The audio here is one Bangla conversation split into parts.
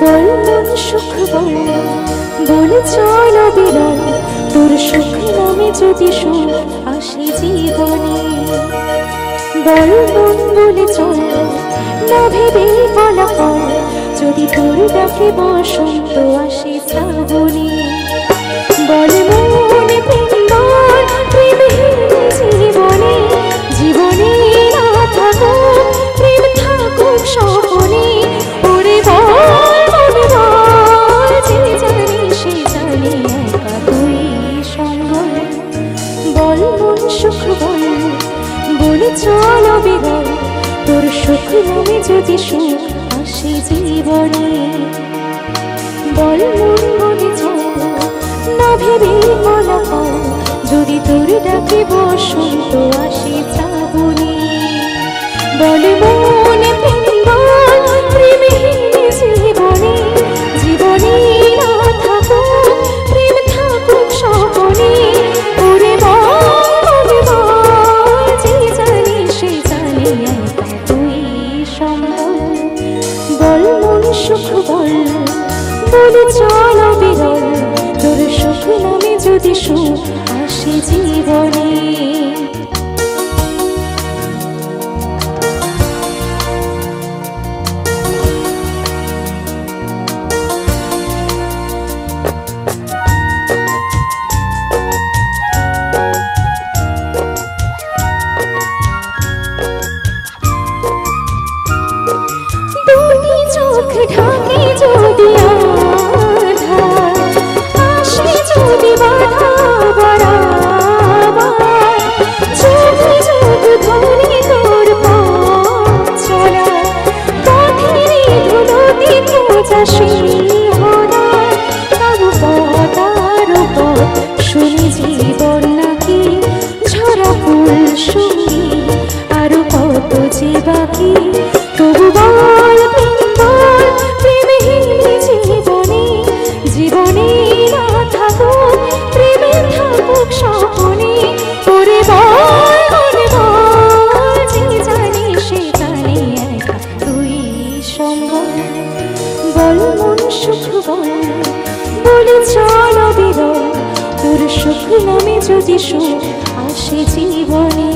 বল মন সুখ বল, বলে চল বিরল তোর সুখ নামে যদি সুখ আসে জীবনে। বল মন বলে চল, না ভেবে ফলাফল, যদি তোর ডাকে বসন্ত আসে শ্রাবণে। বল জীবনে জীবনে না থাকুক প্রেম থাকুক স্বপনে সুখ বলে বলে চলো বিদায়, তোর সুখ যদি সুখ আসে জীবনে। বল, মন মনে না ভেবে ফলাফল যদি তোর ডাকে বসন্ত আসে শ্রাবণে বল, মনে সুখ বল বলে চল বিরল তোর সুখ নামে যদি সুখ আসে জীবনে। জীবনে না থাকুক প্রেমে থাকুক স্বপনে ওরে মন বলে চল বিরল তোর সুখ নামে যদি সুখ আসে জীবনে।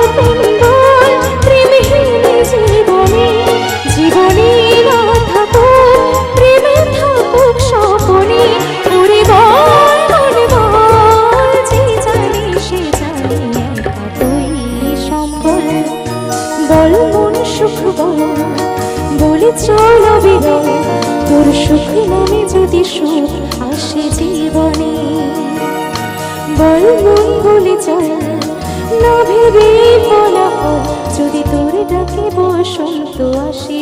চল বিরল তোর সুখ নামে যদি সুখ আসে জীবনে, বল মন বলে চল না ভেবে ফলাফল যদি তোর ডাকে বসন্ত আসে